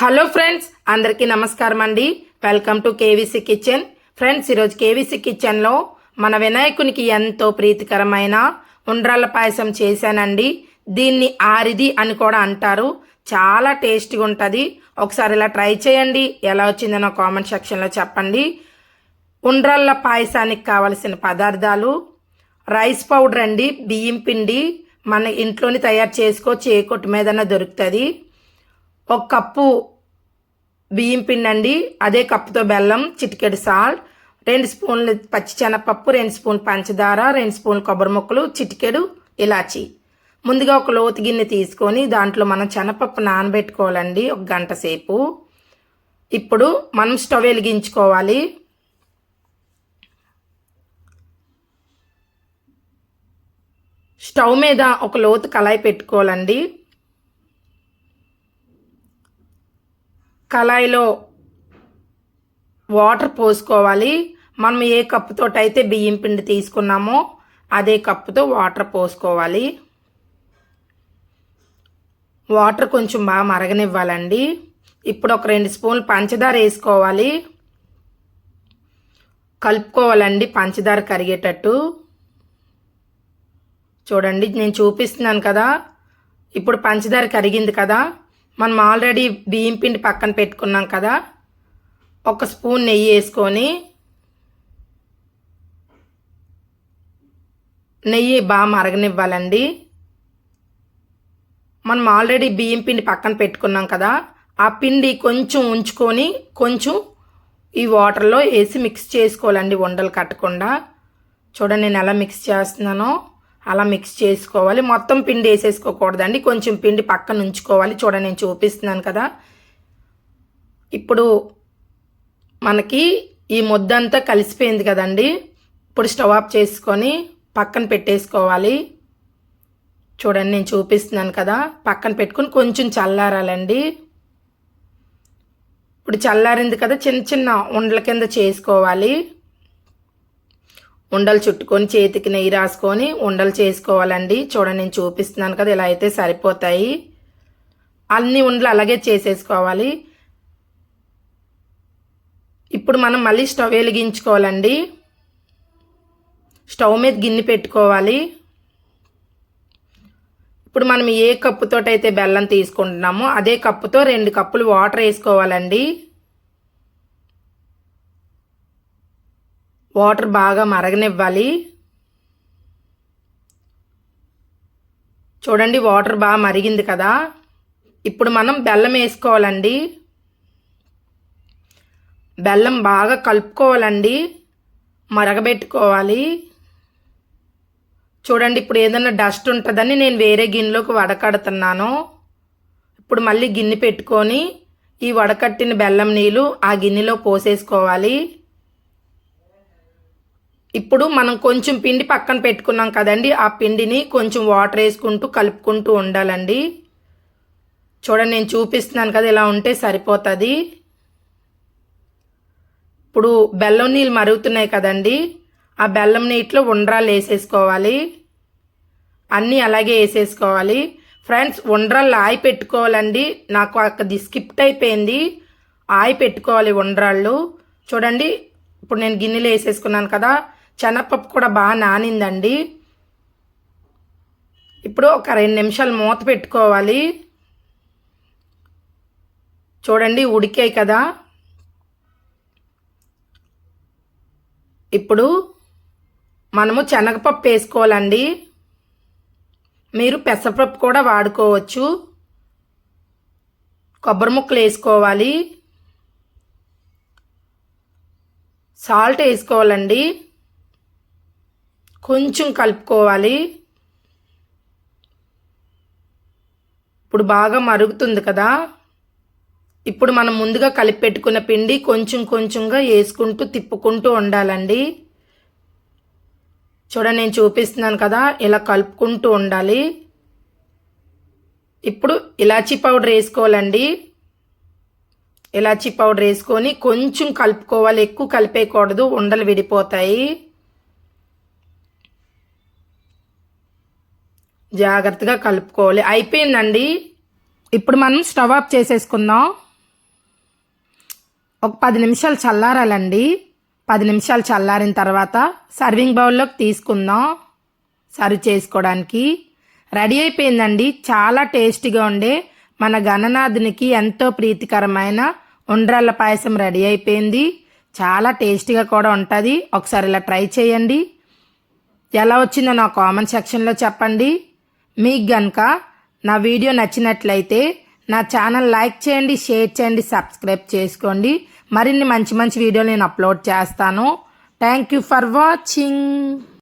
Hello friends అందరికీ నమస్కారం అండి. Welcome to KVC kitchen. Friends ఈరోజు కేవీసీ కిచెన్లో మన వినాయకునికి ఎంతో ప్రీతికరమైన ఉండ్రాళ్ళ పాయసం చేశానండి. దీన్ని ఆరిది అని కూడా అంటారు. చాలా టేస్టీగా ఉంటుంది. ఒకసారి ఇలా ట్రై చేయండి. ఎలా వచ్చిందో కామెంట్ సెక్షన్లో చెప్పండి. ఉండ్రాళ్ళ పాయసానికి కావలసిన పదార్థాలు రైస్ పౌడర్ అండి బియ్యం పిండి మన ఇంట్లోని తయారు చేసుకోవచ్చు ఏ కొట్టు మీదన్నా దొరుకుతుంది. ఒక కప్పు బియ్యం పిండి అండి అదే కప్పుతో బెల్లం చిటికెడు సాల్ట్ రెండు స్పూన్లు పచ్చి శనగపప్పు రెండు స్పూన్ పంచదార రెండు స్పూన్లు కొబ్బరి ముక్కలు చిటికెడు ఇలాచి. ముందుగా ఒక లోతు గిన్నె తీసుకొని దాంట్లో మనం శనగపప్పు నానబెట్టుకోవాలండి ఒక గంట సేపు. ఇప్పుడు మనం స్టవ్ వెలిగించుకోవాలి. స్టవ్ మీద ఒక లోతు కళాయి పెట్టుకోవాలండి. కళాయిలో వాటర్ పోసుకోవాలి. మనం ఏ కప్పుతో అయితే బియ్యం పిండి తీసుకున్నామో అదే కప్పుతో వాటర్ పోసుకోవాలి. వాటర్ కొంచెం బాగా మరగనివ్వాలండి. ఇప్పుడు ఒక రెండు స్పూన్లు పంచదార వేసుకోవాలి. కలుపుకోవాలండి పంచదార కరిగేటట్టు. చూడండి నేను చూపిస్తున్నాను కదా. ఇప్పుడు పంచదార కరిగింది కదా. మనం ఆల్రెడీ బియ్యం పిండి పక్కన పెట్టుకున్నాం కదా ఒక స్పూన్ నెయ్యి వేసుకొని నెయ్యి బాగా మరగనివ్వాలండి. మనం ఆల్రెడీ బియ్యం పిండి పక్కన పెట్టుకున్నాం కదా ఆ పిండి కొంచెం ఉంచుకొని కొంచెం ఈ వాటర్లో వేసి మిక్స్ చేసుకోవాలండి ఉండలు కట్టకుండా. చూడండి నేను ఎలా మిక్స్ చేస్తున్నానో. అలా మిక్స్ చేసుకోవాలి. మొత్తం పిండి వేసేసుకోకూడదండి. కొంచెం పిండి పక్కన ఉంచుకోవాలి. చూడండి నేను చూపిస్తున్నాను కదా. ఇప్పుడు మనకి ఈ ముద్దంతా కలిసిపోయింది కదండి. ఇప్పుడు స్టవ్ ఆఫ్ చేసుకొని పక్కన పెట్టేసుకోవాలి. చూడండి నేను చూపిస్తున్నాను కదా. పక్కన పెట్టుకుని కొంచెం చల్లారాలండి. ఇప్పుడు చల్లారింది కదా చిన్న చిన్న ఉండల కింద చేసుకోవాలి. ఉండలు చుట్టుకొని చేతికి నెయ్యి రాసుకొని ఉండలు చేసుకోవాలండి. చూడండి నేను చూపిస్తున్నాను కదా ఇలా అయితే సరిపోతాయి. అన్ని ఉండలు అలాగే చేసేసుకోవాలి. ఇప్పుడు మనం మళ్ళీ స్టవ్ వెలిగించుకోవాలండి. స్టవ్ మీద గిన్నె పెట్టుకోవాలి. ఇప్పుడు మనం ఏ కప్పుతో అయితే బెల్లం తీసుకుంటున్నామో అదే కప్పుతో రెండు కప్పులు వాటర్ వేసుకోవాలండి. వాటర్ బాగా మరగనివ్వాలి. చూడండి వాటర్ బాగా మరిగింది కదా. ఇప్పుడు మనం బెల్లం వేసుకోవాలండి. బెల్లం బాగా కలుపుకోవాలండి. మరగబెట్టుకోవాలి. చూడండి ఇప్పుడు ఏదైనా డస్ట్ ఉంటుందని నేను వేరే గిన్నెలోకి వడకడుతున్నాను. ఇప్పుడు మళ్ళీ గిన్నె పెట్టుకొని ఈ వడకట్టిన బెల్లం నీళ్ళు ఆ గిన్నెలో పోసేసుకోవాలి. ఇప్పుడు మనం కొంచెం పిండి పక్కన పెట్టుకున్నాం కదండి. ఆ పిండిని కొంచెం వాటర్ వేసుకుంటూ కలుపుకుంటూ ఉండాలండి. చూడండి నేను చూపిస్తున్నాను కదా ఇలా ఉంటే సరిపోతుంది. ఇప్పుడు బెల్లం నీళ్ళు మరుగుతున్నాయి కదండి. ఆ బెల్లం నీటిలో ఉండ్రాలు వేసేసుకోవాలి. అన్నీ అలాగే వేసేసుకోవాలి. ఫ్రెండ్స్ ఉండ్రాళ్ళు ఆయి పెట్టుకోవాలండి. నాకు అక్కది స్కిప్ట్ అయిపోయింది. ఆయి పెట్టుకోవాలి ఉండ్రాళ్ళు. చూడండి ఇప్పుడు నేను గిన్నెలో వేసేసుకున్నాను కదా. శనగపప్పు కూడా బాగా నానిందండి. ఇప్పుడు ఒక రెండు నిమిషాలు మూత పెట్టుకోవాలి. చూడండి ఉడికాయి కదా. ఇప్పుడు మనము శనగపప్పు వేసుకోవాలండి. మీరు పెసరపప్పు కూడా వాడుకోవచ్చు. కొబ్బరి ముక్కలు వేసుకోవాలి. సాల్ట్ వేసుకోవాలండి. కొంచెం కలుపుకోవాలి. ఇప్పుడు బాగా మరుగుతుంది కదా. ఇప్పుడు మనం ముందుగా కలిపి పెట్టుకున్న పిండి కొంచెం కొంచెంగా వేసుకుంటూ తిప్పుకుంటూ ఉండాలండి. చూడండి నేను చూపిస్తున్నాను కదా ఇలా కలుపుకుంటూ ఉండాలి. ఇప్పుడు ఇలాచీ పౌడర్ వేసుకోవాలండి. ఇలాచీ పౌడర్ వేసుకొని కొంచెం కలుపుకోవాలి ఎక్కువ కలిపేయకూడదు ఉండలు విడిపోతాయి. జాగ్రత్తగా కలుపుకోవాలి. అయిపోయిందండి. ఇప్పుడు మనం స్టవ్ ఆఫ్ చేసేసుకుందాం. ఒక పది నిమిషాలు చల్లారాలండి. పది నిమిషాలు చల్లారిన తర్వాత సర్వింగ్ బౌల్లోకి తీసుకుందాం. సర్వ్ చేసుకోవడానికి. రెడీ అయిపోయిందండి. చాలా టేస్టీగా ఉండే మన గణనాథునికి ఎంతో ప్రీతికరమైన ఉండ్రాళ్ళ పాయసం రెడీ అయిపోయింది. చాలా టేస్టీగా కూడా ఉంటుంది. ఒకసారి ఇలా ట్రై చేయండి. ఎలా వచ్చిందో నా కామెంట్ సెక్షన్లో చెప్పండి. మీకు గనుక నా వీడియో నచ్చినట్లయితే నా ఛానల్ లైక్ చేయండి షేర్ చేయండి సబ్స్క్రైబ్ చేసుకోండి. మరిన్ని మంచి మంచి వీడియోలు నేను అప్లోడ్ చేస్తాను. Thank you for watching